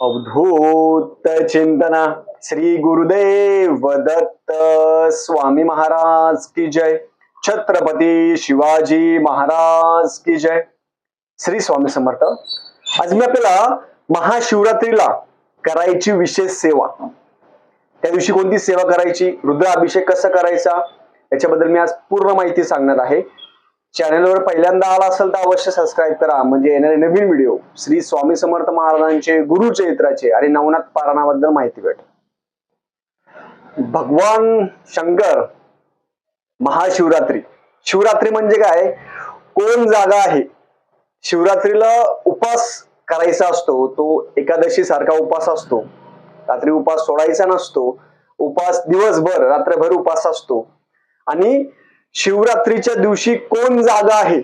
अवधूत चिंतना. श्री गुरुदेव दत्त स्वामी महाराज की जय. छत्रपती शिवाजी महाराज की जय. श्री स्वामी समर्थ. आज मी आपल्याला महाशिवरात्रीला करायची विशेष सेवा. त्या दिवशी कोणती सेवा करायची? रुद्राभिषेक कसा करायचा? याच्याबद्दल मी आज पूर्ण माहिती सांगणार आहे. चॅनलवर पहिल्यांदा आला असेल तर अवश्य सबस्क्राईब करा. म्हणजे येणारे नवीन व्हिडिओ श्री स्वामी समर्थ महाराजांचे गुरु चरित्राचे आणि नवनाथ पारायणाबद्दल माहिती भेट. भगवान शंकर महाशिवरात्री. शिवरात्री म्हणजे काय? कोण जागा आहे? शिवरात्रीला उपास करायचा असतो. तो एकादशी सारखा उपास असतो. रात्री उपास सोडायचा नसतो. उपास दिवसभर रात्रभर उपास असतो. आणि शिवरात्रीच्या दिवशी कोण जागा आहे?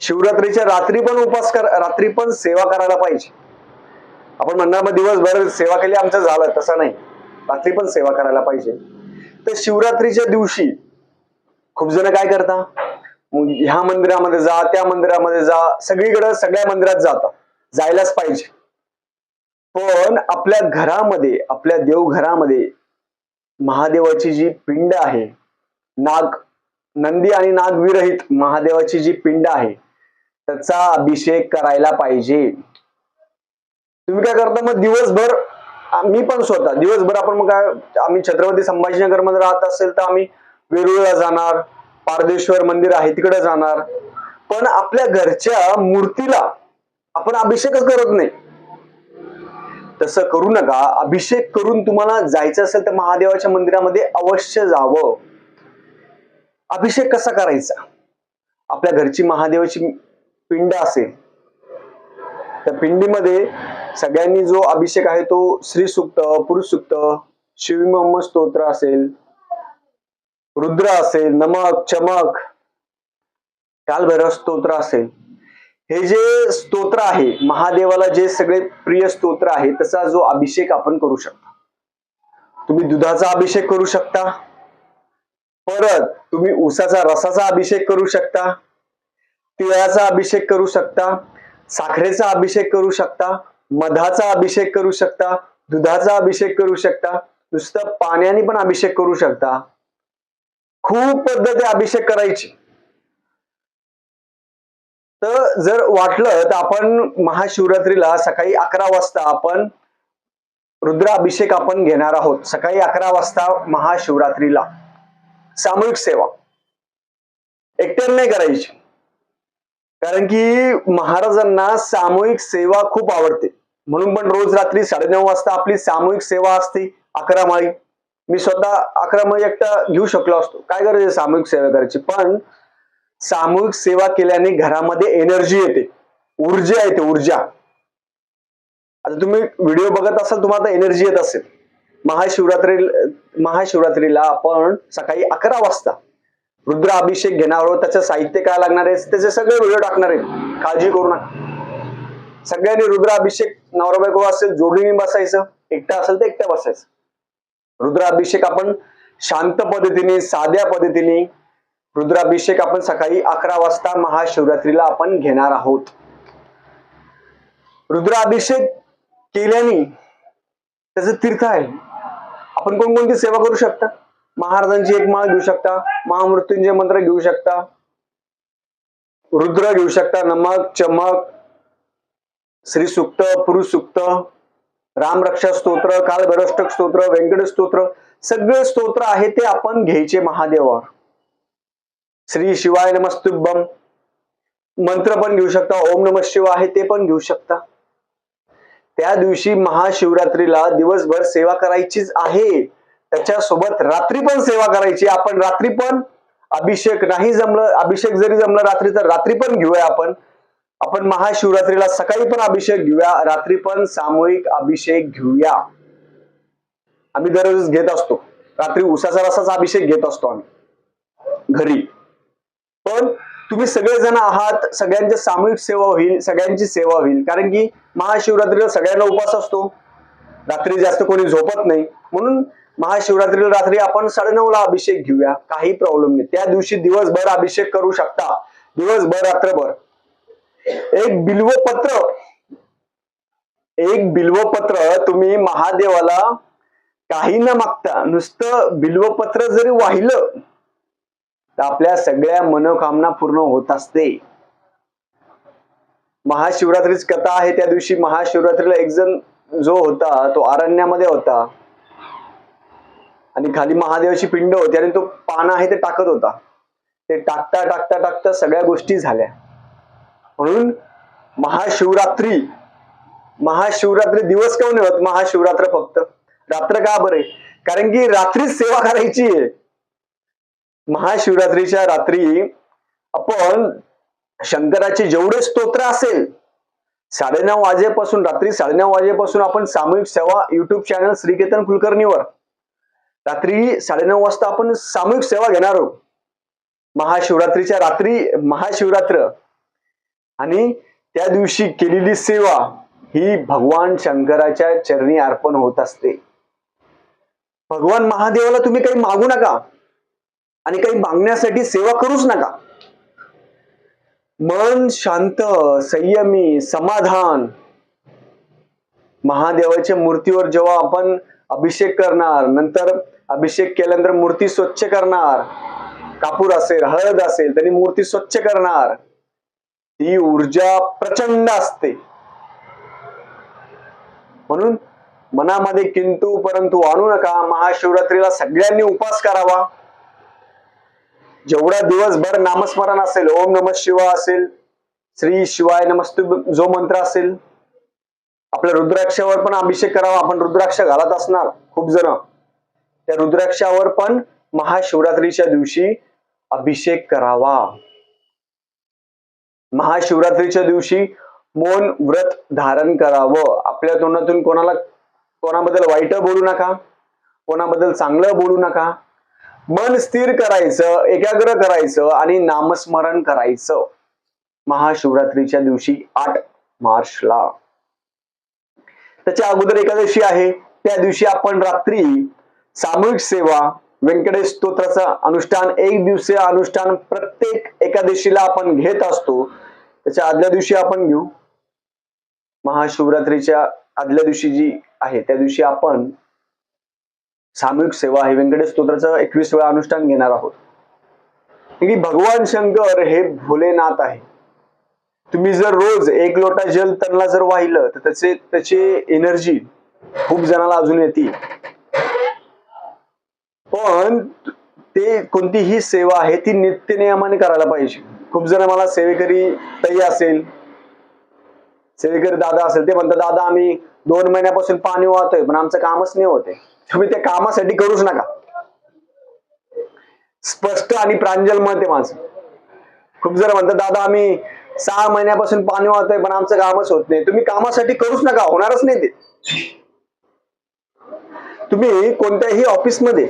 शिवरात्रीच्या रात्री पण उपास कर रात्री पण सेवा करायला पाहिजे. आपण म्हणणार मग दिवसभर सेवा केली आमचं झालं. तसं नाही. रात्री पण सेवा करायला पाहिजे. तर शिवरात्रीच्या दिवशी खूप जण काय करता ह्या मंदिरामध्ये जा त्या मंदिरामध्ये जा. सगळीकडे सगळ्या मंदिरात जाता जायलाच पाहिजे. पण आपल्या घरामध्ये आपल्या देवघरामध्ये महादेवाची जी पिंड आहे नाग नंदी आणि नाग विरहित महादेवाची जी पिंड आहे त्याचा अभिषेक करायला पाहिजे. तुम्ही काय करता? मग दिवसभर मी पण स्वतः दिवसभर आपण मग काय आम्ही छत्रपती संभाजीनगरमध्ये राहत असेल तर आम्ही वेरुळला जाणार पारदेश्वर मंदिर आहे तिकडे जाणार. पण आपल्या घरच्या मूर्तीला आपण अभिषेकच करत नाही. तसं करू नका. अभिषेक करून तुम्हाला जायचं असेल तर महादेवाच्या मंदिरामध्ये अवश्य जावं. अभिषेक कसा करायचा? आपल्या घरची महादेवाची पिंड असेल त्या पिंडीमध्ये सगळ्यांनी जो अभिषेक आहे तो श्री सुक्त पुरुष सुक्त शिवम स्तोत्र असेल रुद्र असेल नमक चमक कालभैरव स्तोत्र असेल. हे जे स्तोत्र आहे महादेवाला जे सगळे प्रिय स्तोत्र आहे त्याचा जो अभिषेक आपण करू शकता. तुम्ही दुधाचा अभिषेक करू शकता परत तुम्ही उसाचा रसाचा अभिषेक करू शकता तिळाचा अभिषेक करू शकता साखरेचा अभिषेक करू शकता मधाचा अभिषेक करू शकता दुधाचा अभिषेक करू शकता नुसतं पाण्याने पण अभिषेक करू शकता. खूप पद्धती अभिषेक करायची. तर जर वाटलं तर आपण महाशिवरात्रीला सकाळी अकरा वाजता आपण रुद्राभिषेक आपण घेणार आहोत. सकाळी अकरा वाजता महाशिवरात्रीला. सामूहिक सेवा. एकट्याने नाही करायची. कारण की महाराजांना सामूहिक सेवा खूप आवडते. म्हणून पण रोज रात्री साडेनऊ वाजता आपली सामूहिक सेवा असते अकरा माळी. मी स्वतः अकरा माळी एकटा घेऊ शकलो असतो. काय करायचं सामूहिक सेवा करायची? पण सामूहिक सेवा केल्याने घरामध्ये एनर्जी येते. ऊर्जा येते ऊर्जा. आता तुम्ही व्हिडिओ बघत असाल तुम्हाला एनर्जी येत असेल. महाशिवरात्री महाशिवरात्रीला आपण सकाळी अकरा वाजता रुद्र अभिषेक घेणार आहोत. त्याचं साहित्य काय लागणार आहे? त्याचे सगळे व्हिडिओ टाकणार आहे. काळजी करू नका. सगळ्यांनी रुद्र अभिषेक नवरा बायको असेल जोडीने बसायचं. एकटा असेल तर एकट्या बसायचं. रुद्राभिषेक आपण शांत पद्धतीने साध्या पद्धतीने रुद्राभिषेक आपण सकाळी अकरा वाजता महाशिवरात्रीला आपण घेणार आहोत. रुद्राभिषेक केल्याने त्याचं तीर्थ आहे. आपण कोणकोणती सेवा करू शकता? महाराजांची एक माळ घेऊ शकता महामृत्युंजय मंत्र घेऊ शकता रुद्र घेऊ शकता नमक चमक श्री सुक्त पुरुष सुक्त रामरक्षा स्तोत्र कालभरष्टक स्तोत्र व्यंकट स्तोत्र सगळे स्तोत्र आहे ते आपण घ्यायचे महादेवावर. श्री शिवाय नमस्तुभम मंत्र पण घेऊ शकता ओम नम शिव आहे ते पण घेऊ शकता. त्या दिवशी महाशिवरात्रीला दिवसभर सेवा करायचीच आहे. त्याच्यासोबत रात्री पण सेवा करायची. आपण रात्री पण अभिषेक नाही जमलं अभिषेक जरी जमलं रात्री तर रात्री पण घेऊया आपण. आपण महाशिवरात्रीला सकाळी पण अभिषेक घेऊया रात्री पण सामूहिक अभिषेक घेऊया. आम्ही दररोज घेत असतो. रात्री उसाचा रसाचा अभिषेक घेत असतो आम्ही. घरी. पण तुम्ही सगळेजण आहात सगळ्यांची सामूहिक सेवा होईल सगळ्यांची सेवा होईल. कारण की महाशिवरात्रीला सगळ्यांना उपास असतो. रात्री जास्त कोणी झोपत नाही. म्हणून महाशिवरात्रीला रात्री आपण साडेनऊ ला अभिषेक घेऊया. काही प्रॉब्लेम नाही. त्या दिवशी दिवसभर अभिषेक करू शकता. दिवसभर रात्रभर. एक बिल्व पत्र एक बिल्वपत्र तुम्ही महादेवाला काही न मागता नुसतं बिल्वपत्र जरी वाहिलं तर आपल्या सगळ्या मनोकामना पूर्ण होत असते. महाशिवरात्रीच कथा आहे त्या दिवशी महाशिवरात्रीला एक जण जो होता तो अरण्यामध्ये होता. आणि खाली महादेवाची पिंड होती आणि तो पान आहे ते टाकत होता. ते टाकता टाकता टाकता सगळ्या गोष्टी झाल्या. म्हणून महाशिवरात्री महाशिवरात्री दिवस काऊन होत महाशिवरात्र फक्त. रात्र का बरे? कारण की रात्रीच सेवा करायची आहे. महाशिवरात्रीच्या रात्री आपण शंकराचे जेवढे स्तोत्र असेल साडेनऊ वाजेपासून रात्री साडेनऊ वाजेपासून आपण सामूहिक सेवा युट्यूब चॅनल श्रीकेतन कुलकर्णीवर. रात्री साडेनऊ वाजता आपण सामूहिक सेवा घेणार आहोत. महाशिवरात्रीच्या रात्री महाशिवरात्र. आणि त्या दिवशी केलेली सेवा ही भगवान शंकराच्या चरणी अर्पण होत असते. भगवान महादेवाला तुम्ही काही मागू नका. आणि काही मागण्यासाठी सेवा करूच नका. मन शांत संयमी समाधान. महादेवाच्या मूर्तीवर जेव्हा आपण अभिषेक करणार नंतर अभिषेक केल्यानंतर मूर्ती स्वच्छ करणार कापूर असेल हळद असेल त्यांनी मूर्ती स्वच्छ करणार ती ऊर्जा प्रचंड असते. म्हणून मनामध्ये किंतु परंतु आणू नका महाशिवरात्रीला सगळ्यांनी उपास करावा. जेवढा दिवसभर नामस्मरण असेल ओम नम शिवा असेल श्री शिवाय नमस्तु जो मंत्र असेल आपल्या रुद्राक्षावर पण अभिषेक करावा. आपण रुद्राक्ष घालत असणार खूप जण. त्या रुद्राक्षावर पण महाशिवरात्रीच्या दिवशी अभिषेक करावा. महाशिवरात्रीच्या दिवशी मौन व्रत धारण करावं. आपल्या तोंडातून कोणाला कोणाबद्दल वाईट बोलू नका कोणाबद्दल चांगलं बोलू नका. मन स्थिर करायचं एकाग्र करायचं आणि नामस्मरण करायचं. महाशिवरात्रीच्या दिवशी आठ मार्चला. त्याच्या अगोदर एकादशी आहे. त्या दिवशी आपण रात्री सामूहिक सेवा व्यंकटेश स्तोत्राचं अनुष्ठान एक दिवसीय अनुष्ठान प्रत्येक एकादशीला आपण घेत असतो. त्याच्या आदल्या दिवशी आपण घेऊ. महाशिवरात्रीच्या आदल्या दिवशी जी आहे त्या दिवशी आपण सामूहिक सेवा हे व्यंकटेश स्तोत्राचं एकवीस वेळा अनुष्ठान घेणार आहोत. की भगवान शंकर हे भोलेनाथ आहे. तुम्ही जर रोज एक लोटा जल त्यांना जर वाहिलं तर त्याचे त्याची एनर्जी खूप जणाला अजून येतील. पण ते कोणतीही सेवा आहे ती नित्य नियमाने करायला पाहिजे. खूप जण मला सेवेकरी ताई असेल सेवेकरी दादा असेल ते म्हणतात दादा आम्ही दोन महिन्यापासून पाणी वाहतोय पण आमचं कामच नाही होते तुम्ही त्या कामासाठी करूच नका. स्पष्ट आणि प्रांजल मत आहे माझं. खूप जर म्हणतात दादा आम्ही सहा महिन्यापासून पाणी वाहतोय पण आमचं कामच होत नाही. तुम्ही कामासाठी करूच नका होणारच नाही ते. तुम्ही कोणत्याही ऑफिसमध्ये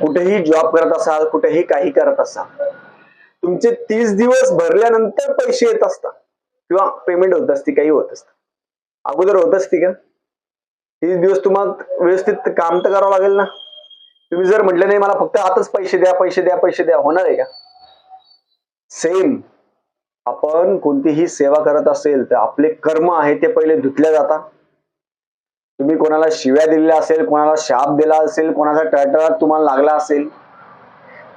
कुठेही जॉब करत असाल कुठेही काही करत असाल तुमचे तीस दिवस भरल्यानंतर पैसे येत असतात. किंवा पेमेंट होत असते काही होत असत. अगोदर होत असते का? तीस दिवस तुम्हाला व्यवस्थित काम तर करावं लागेल ना. तुम्ही जर म्हटलं नाही मला फक्त आताच पैसे द्या पैसे द्या पैसे द्या होणार आहे का? सेम आपण कोणतीही सेवा करत असेल तर आपले कर्म आहे ते पहिले धुतल्या जातात. तुम्ही कोणाला शिव्या दिलेल्या असेल कोणाला शाप दिला असेल कोणाचा टळटळाट तुम्हाला लागला असेल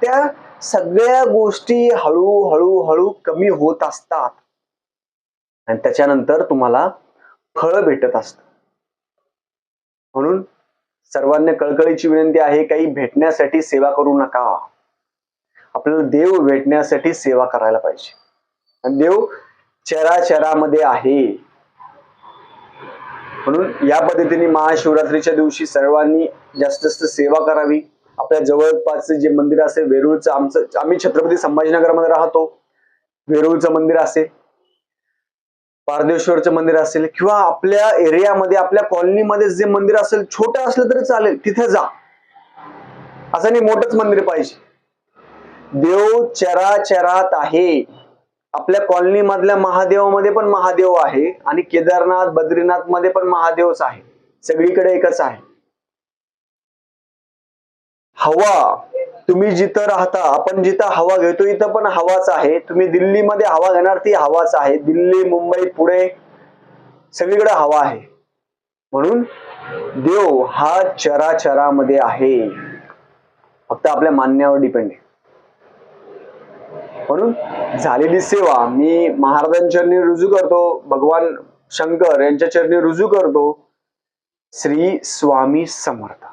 त्या सगळ्या गोष्टी हळूहळू हळू कमी होत असतात. आणि त्याच्यानंतर तुम्हाला फळ भेटत असतं सर्वांना कळकळीची विनंती आहे काही भेटण्यासाठी सेवा करू नका. आपल्याला देव भेटण्यासाठी सेवा करायला पाहिजे. आणि देव चराचरामध्ये आहे. म्हणून या पद्धतीने महाशिवरात्रीच्या दिवशी सर्वांनी जास्त जास्त सेवा करावी. आपल्या जवळपासचे जे मंदिर असेल वेरूळचं आमचं आम्ही छत्रपती संभाजीनगरमध्ये राहतो. वेरूळचं मंदिर असेल पारदेश्वरचं मंदिर असेल किंवा आपल्या एरियामध्ये आपल्या कॉलनीमध्ये जे मंदिर असेल छोटं असलं तरी चालेल तिथे जा. असं नाही मोठंच मंदिर पाहिजे. देव चराचरात आहे. आपल्या कॉलनी मधल्या महादेवामध्ये पण महादेव आहे आणि केदारनाथ बद्रीनाथमध्ये पण महादेवच आहे. सगळीकडे एकच आहे. हवा. तुम्ही जिथं राहता आपण जिथं हवा घेतो इथं पण हवाच आहे. तुम्ही दिल्लीमध्ये हवा घेणार ती हवाच आहे. दिल्ली मुंबई पुणे सगळीकडे हवा आहे. म्हणून देव हा चराचरामध्ये आहे. फक्त आपल्या मान्यावर डिपेंड आहे. म्हणून झालेली सेवा मी महाराजांच्या रुजू करतो भगवान शंकर यांच्या चरणी रुजू करतो श्री स्वामी समर्थ.